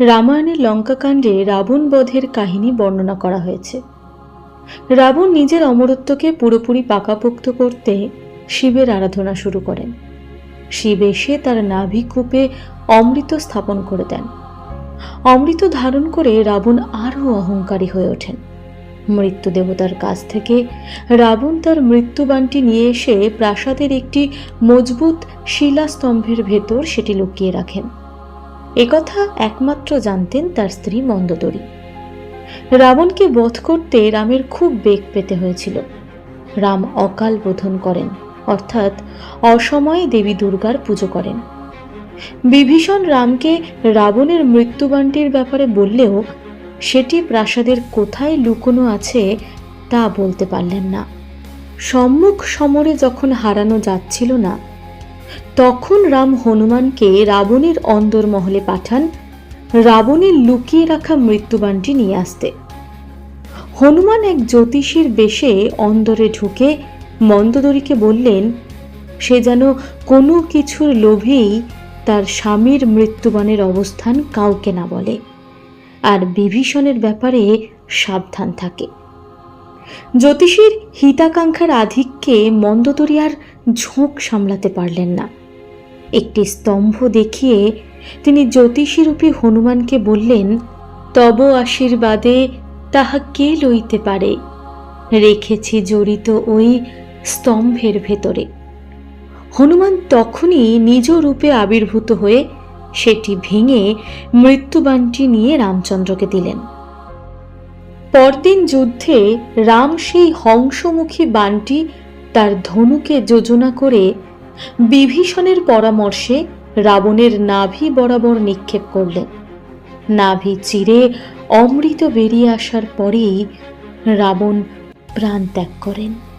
রামায়ণের লঙ্কাকাণ্ডে রাবণ বধের কাহিনী বর্ণনা করা হয়েছে। রাবণ নিজের অমরত্বকে পুরোপুরি পাকাপোক্ত করতে শিবের আরাধনা শুরু করেন। শিব এসে তার নাভিকূপে অমৃত স্থাপন করে দেন। অমৃত ধারণ করে রাবণ আরও অহংকারী হয়ে ওঠেন। মৃত্যু দেবতার কাছ থেকে রাবণ তার মৃত্যুবাণটি নিয়ে এসে প্রাসাদের একটি মজবুত শিলাস্তম্ভের ভেতর সেটি লুকিয়ে রাখেন। একথা একমাত্র জানতেন তার স্ত্রী মন্দোদরী। রাবণকে বধ করতে রামের খুব বেগ পেতে হয়েছিল। রাম অকাল বোধন করেন, অর্থাৎ অসময়ে দেবী দুর্গার পুজো করেন। বিভীষণ রামকে রাবণের মৃত্যুবাণটির ব্যাপারে বললেও সেটি প্রাসাদের কোথায় লুকোনো আছে তা বলতে পারলেন না। সম্মুখ সমরে যখন হারানো যাচ্ছিল না তখন রাম হনুমানকে রাবণের অন্দরমহলে পাঠান রাবণের লুকিয়ে রাখা মৃত্যুবাণটি নিয়ে আসতে। হনুমান এক জ্যোতিষীর বেশে অন্দরে ঢুকে মন্দোদরীকে বললেন, সে যেন কোনো কিছুর লোভেই তার স্বামীর মৃত্যুবাণের অবস্থান কাউকে না বলে, আর বিভীষণের ব্যাপারে সাবধান থাকে। জ্যোতিষীর হিতাকাঙ্ক্ষার আধিক্যে মন্দোদরী আর ঝোঁক সামলাতে পারলেন না। একটি স্তম্ভ দেখিয়ে তিনি জ্যোতিষীরূপী হনুমানকে বললেন, তব আশীর্বাদে তাহা কে লইতে পারে? রেখেছি জড়িত ওই স্তম্ভের ভেতরে। হনুমান তখনই নিজ রূপে আবির্ভূত হয়ে সেটি ভেঙে মৃত্যুবাণটি নিয়ে রামচন্দ্রকে দিলেন। পরদিন যুদ্ধে রাম সেই হংসমুখী বাণটি তার ধনুকে যোজনা করে বিভীষণের পরামর্শে রাবণের নাভি বরাবর নিক্ষেপ করলেন। নাভি চিরে অমৃত বেরিয়ে আসার পরেই রাবণ প্রাণ ত্যাগ করেন।